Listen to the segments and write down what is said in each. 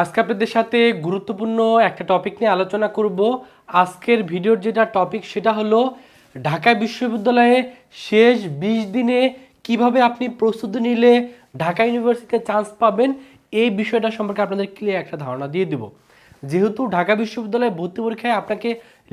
আজকে আপনাদের সাথে গুরুত্বপূর্ণ একটা টপিক নিয়ে আলোচনা করব। আজকের ভিডিওর যেটা টপিক সেটা হলো, ঢাকা বিশ্ববিদ্যালয়ে শেষ বিশ দিনে কীভাবে আপনি প্রস্তুতি নিলে ঢাকা ইউনিভার্সিটিতে চান্স পাবেন, এই বিষয়টা সম্পর্কে আপনাদের ক্লিয়ার একটা ধারণা দিয়ে দেব। যেহেতু ঢাকা বিশ্ববিদ্যালয়ে ভর্তি পরীক্ষায় আপনাকে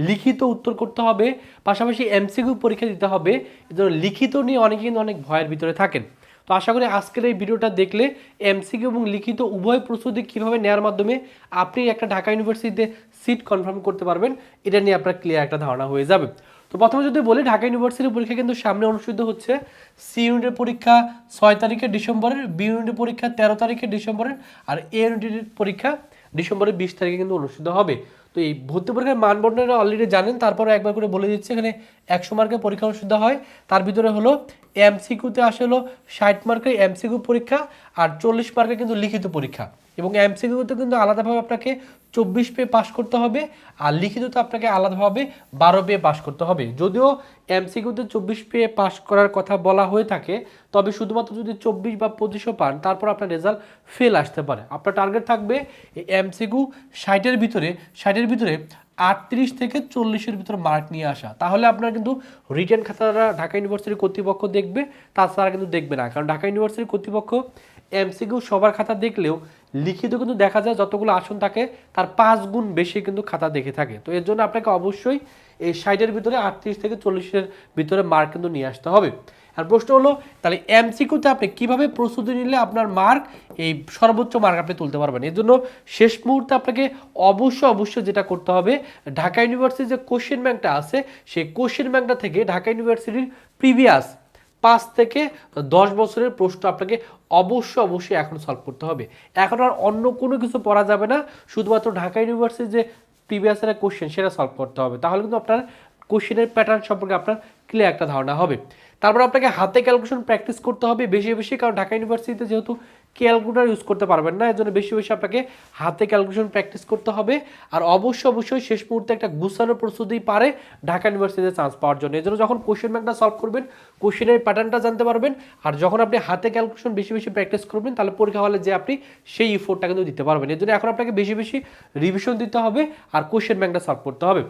লিখিত উত্তর করতে হবে, পাশাপাশি এমসিকিউ পরীক্ষা দিতে হবে, এজন্য লিখিত নিয়ে অনেকে কিন্তু অনেক ভয়ের ভিতরে থাকেন। তো আশা করি আজকের এই ভিডিওটা দেখলে এমসিকিউ এবং লিখিত উভয় প্রস্তুতি কীভাবে নেওয়ার মাধ্যমে আপনি একটা ঢাকা ইউনিভার্সিটিতে সিট কনফার্ম করতে পারবেন, এটা নিয়ে আপনার ক্লিয়ার একটা ধারণা হয়ে যাবে। তো প্রথমে যদি বলি, ঢাকা ইউনিভার্সিটির পরীক্ষা কিন্তু সামনে অনুষ্ঠিত হচ্ছে সি ইউনিটের পরীক্ষা ছয় তারিখে ডিসেম্বরের বি ইউনিটের পরীক্ষা তেরো তারিখে ডিসেম্বরের, আর এ ইউনিটের পরীক্ষা ডিসেম্বরের বিশ তারিখে কিন্তু অনুষ্ঠিত হবে। তো এই ভর্তি পরীক্ষার মানবন্ধনটা অলরেডি জানেন, তারপরে একবার করে বলে দিচ্ছে, এখানে একশো মার্কের পরীক্ষা অনুষ্ঠিত হয়। তার ভিতরে হলো এমসিকিউতে আসে হলো ষাট মার্কের এমসিকিউ পরীক্ষা আর চল্লিশ মার্কের কিন্তু লিখিত পরীক্ষা। এবং এমসিকিউতে কিন্তু আলাদাভাবে আপনাকে চব্বিশ পে পাস করতে হবে, আর লিখিততে আপনাকে আলাদাভাবে বারো পে পাস করতে হবে। যদিও এমসিকিউতে চব্বিশ পে পাস করার কথা বলা হয়ে থাকে, তবে শুধুমাত্র যদি চব্বিশ বা পঁচিশও পান, তারপর আপনার রেজাল্ট ফেল আসতে পারে। আপনার টার্গেট থাকবে এমসিকিউ ষাটের ভিতরে ষাটের ভিতরে আটত্রিশ থেকে চল্লিশের ভিতরে মার্ক নিয়ে আসা। তাহলে আপনার কিন্তু রিটার্ন খাতাটা ঢাকা ইউনিভার্সিটির কর্তৃপক্ষ দেখবে, তাছাড়া কিন্তু দেখবে না। কারণ ঢাকা ইউনিভার্সিটির কর্তৃপক্ষ এমসিকিউ সবার খাতা দেখলেও লিখিত কিন্তু দেখা যায় যতগুলো আসন থাকে, তার পাঁচ গুণ বেশি কিন্তু খাতা দেখে থাকে। তো এর জন্য আপনাকে অবশ্যই এই ষাটের ভিতরে আটত্রিশ থেকে চল্লিশের ভিতরে মার্ক কিন্তু নিয়ে আসতে হবে। আর প্রশ্ন হলো, তাহলে এমসিকিউতে আপনি কীভাবে প্রস্তুতি নিলে আপনার মার্ক এই সর্বোচ্চ মার্ক আপনি তুলতে পারবেন? এর জন্য শেষ মুহূর্তে আপনাকে অবশ্যই অবশ্যই যেটা করতে হবে, ঢাকা ইউনিভার্সিটির যে কোশ্চেন ব্যাংকটা আছে, সেই কোশ্চেন ব্যাংকটা থেকে ঢাকা ইউনিভার্সিটির প্রিভিয়াস পাঁচ থেকে দশ বছরের প্রশ্ন আপনাকে অবশ্যই অবশ্যই এখন সলভ করতে হবে। এখন আর অন্য কোনো কিছু পড়া যাবে না, শুধুমাত্র ঢাকা ইউনিভার্সিটির যে প্রিভিয়াস এর কোশ্চেন সেটা সলভ করতে হবে। তাহলে কিন্তু আপনার কোশ্চেনের প্যাটার্ন সম্পর্কে আপনার ক্লিয়ার একটা ধারণা হবে। তারপর আপনাকে হাতে ক্যালকুলেশন প্র্যাকটিস করতে হবে বেশি বেশি, কারণ ঢাকা ইউনিভার্সিটিতে যেহেতু ক্যালকুলেটার ইউজ করতে পারবেন না এর জন্য বেশি বেশি আপনাকে হাতে ক্যালকুলেশন প্র্যাকটিস করতে হবে। আর অবশ্যই অবশ্যই শেষ মুহূর্তে একটা গুছানো প্রস্তুতি পারে ঢাকা ইউনিভার্সিটিতে চান্স পাওয়ার জন্য। এর জন্য যখন কোশ্চেন ব্যাংকটা সলভ করবেন কোশ্চেনের প্যাটার্নটা জানতে পারবেন। আর যখন আপনি হাতে ক্যালকুলেশন বেশি বেশি প্র্যাকটিস করবেন, তাহলে পরীক্ষা হলে যে আপনি সেই ইফোর্টটা কিন্তু দিতে পারবেন। এর জন্য এখন আপনাকে বেশি বেশি রিভিশন দিতে হবে আর কোশ্চেন ব্যাংকটা সলভ করতে হবে।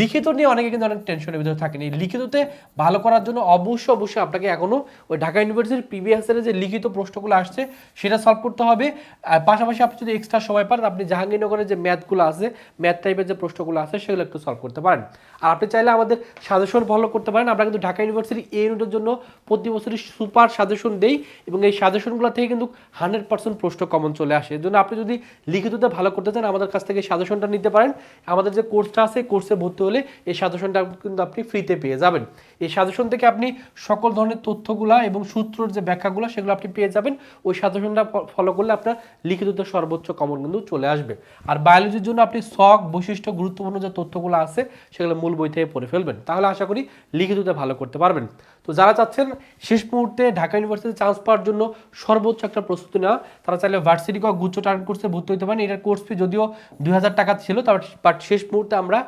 লিখিত নিয়ে অনেকে কিন্তু অনেক টেনশনের ভিতরে থাকেন। এই লিখিততে ভালো করার জন্য অবশ্যই অবশ্যই আপনাকে এখনও ওই ঢাকা ইউনিভার্সিটির এর যে লিখিত প্রশ্নগুলো আসছে, সেটা সলভ করতে হবে। আর পাশাপাশি আপনি যদি এক্সট্রা সময় পান, আপনি জাহাঙ্গীরনগরের যে ম্যাথগুলো আছে ম্যাথ টাইপের যে প্রশ্নগুলো আছে, সেগুলো একটু সলভ করতে পারেন। আর আপনি চাইলে আমাদের সাজেশন ফলো করতে পারেন। আমরা কিন্তু ঢাকা ইউনিভার্সিটি এই ইউনিটের জন্য প্রতি বছরই সুপার সাজেশন দেই এবং এই সাজেশনগুলো থেকে কিন্তু হান্ড্রেড পার্সেন্ট প্রশ্ন কমন চলে আসে। এর জন্য আপনি যদি লিখিততে ভালো করতে চান, আমাদের কাছ থেকে সাজেশনটা নিতে পারেন। আমাদের যে কোর্সটা আছে কোর্সে ভর্তি হলে এই সাজেশনটা কিন্তু আপনি ফ্রিতে পেয়ে যাবেন। এই সাজেশন থেকে আপনি সকল ধরনের তথ্যগুলা এবং সূত্রর যে ব্যাখ্যাগুলো, সেগুলো আপনি পেয়ে যাবেন। ওই সাজেশনটা ফলো করলে আপনার লিখিততে সর্বোচ্চ কমন কিন্তু চলে আসবে। আর বায়োলজির জন্য আপনি শখ বৈশিষ্ট্য, গুরুত্বপূর্ণ যে তথ্যগুলো আছে, সেগুলো মূল বই থেকে পড়ে ফেলবেন। তাহলে আশা করি লিখিততে ভালো করতে পারবেন। তো যারা চাচ্ছেন শেষ মুহূর্তে ঢাকা ইউনিভার্সিটি চান্স পাওয়ার জন্য সর্বোচ্চ একটা প্রস্তুতি নেওয়া, তারা চাইলে ভার্সিটি ক গুচ্ছ টার্গেট কোর্সে ভর্তি হতে পারেন। এটার কোর্স ফি যদিও দুই হাজার টাকা ছিল, তার বাট শেষ মুহূর্তে আমরা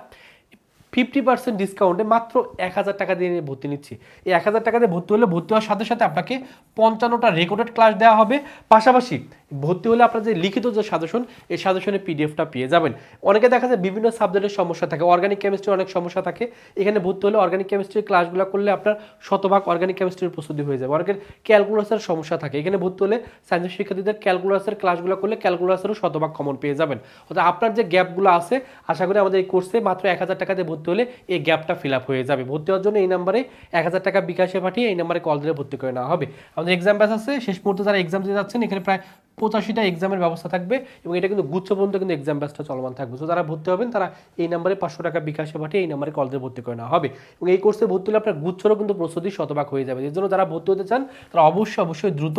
ফিফটি পার্সেন্ট ডিসকাউন্টে মাত্র এক হাজার টাকা দিয়ে ভর্তি নিচ্ছি। এই এক হাজার টাকা দিয়ে ভর্তি হলে ভর্তি হওয়ার সাথে সাথে আপনাকে পঞ্চান্নটা রেকর্ডেড ক্লাস দেওয়া হবে। পাশাপাশি ভর্তি হলে আপনার যে লিখিত যে সাজেশন, এই সাজেশনের পিডিএফটা পেয়ে যাবেন। অনেকে দেখা যায় বিভিন্ন সাবজেক্টের সমস্যা থাকে। অর্গানিক কেমিস্ট্রির অনেক সমস্যা থাকে। এখানে ভর্তি হলে অর্গানিক কেমিস্ট্রির ক্লাসগুলো করলে আপনার শতভাগ অর্গানিক কেমিস্ট্রির প্রস্তুতি হয়ে যাবে। অনেকের ক্যালকুলাসের সমস্যা থাকে। এখানে ভর্তি হলে সায়েন্সের শিক্ষার্থীদের ক্যালকুলাসের ক্লাসগুলো করলে ক্যালকুলাসেরও শতভাগ কমন পেয়ে যাবেন। অর্থাৎ আপনার যে গ্যাপগুলো আছে, আশা করি আমাদের এই কোর্সে মাত্র এক হাজার টাকাতে ভর্তি হলে এই গ্যাপটা ফিল আপ হয়ে যাবে। ভর্তি হওয়ার জন্য এই নাম্বারে এক হাজার টাকা বিকাশে পাঠিয়ে এই নাম্বারে কল দিলে ভর্তি করে নেওয়া হবে। আমাদের এক্সাম ব্যাস আছে। শেষ মুহূর্তে যারা এক্সাম দিতে যাচ্ছেন, এখানে প্রায় পঁচাশিটা এক্সামের ব্যবস্থা থাকবে এবং এটা কিন্তু গুচ্ছ পর্যন্ত কিন্তু এক্সাম ব্যাচটা চলমান থাকবে। তো যারা ভর্তি হবেন, তারা এই নাম্বারে পাঁচশো টাকা বিকাশে পাঠিয়ে এই নাম্বারে কলেজে ভর্তি করে নেওয়া হবে। এবং এই কোর্সে ভর্তি হলে আপনার গুচ্ছরও কিন্তু প্রস্তুতি শতভাগ হয়ে যাবে। এর জন্য যারা ভর্তি হতে চান, তারা অবশ্যই অবশ্যই দ্রুত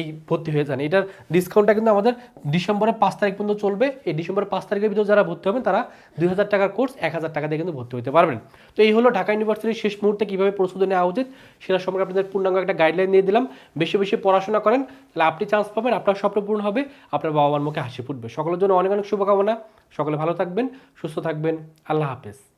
এই ভর্তি হয়ে যান। এটার ডিসকাউন্টটা কিন্তু আমাদের ডিসেম্বরের পাঁচ তারিখ পর্যন্ত চলবে। এই ডিসেম্বরের পাঁচ তারিখের ভিতরে যারা ভর্তি হবেন, তারা দুই হাজার টাকার কোর্স এক হাজার টাকা দিয়ে কিন্তু ভর্তি হতে পারবেন। তো এই হলো ঢাকা ইউনিভার্সিটির শেষ মুহূর্তে কীভাবে প্রস্তুতি নেওয়া উচিত, সেটা সম্পর্কে আপনাদের পূর্ণাঙ্গ একটা গাইডলাইন দিয়ে দিলাম। বেশি বেশি পড়াশোনা করেন, তাহলে আপনি চান্স পাবেন, আপনার স্বপ্ন পূরণ হবে, আপনার বাবা মার মুখে হাসি ফুটবে। সকলের জন্য অনেক অনেক শুভকামনা। সকলে ভালো থাকবেন, সুস্থ থাকবেন। আল্লাহ হাফেজ।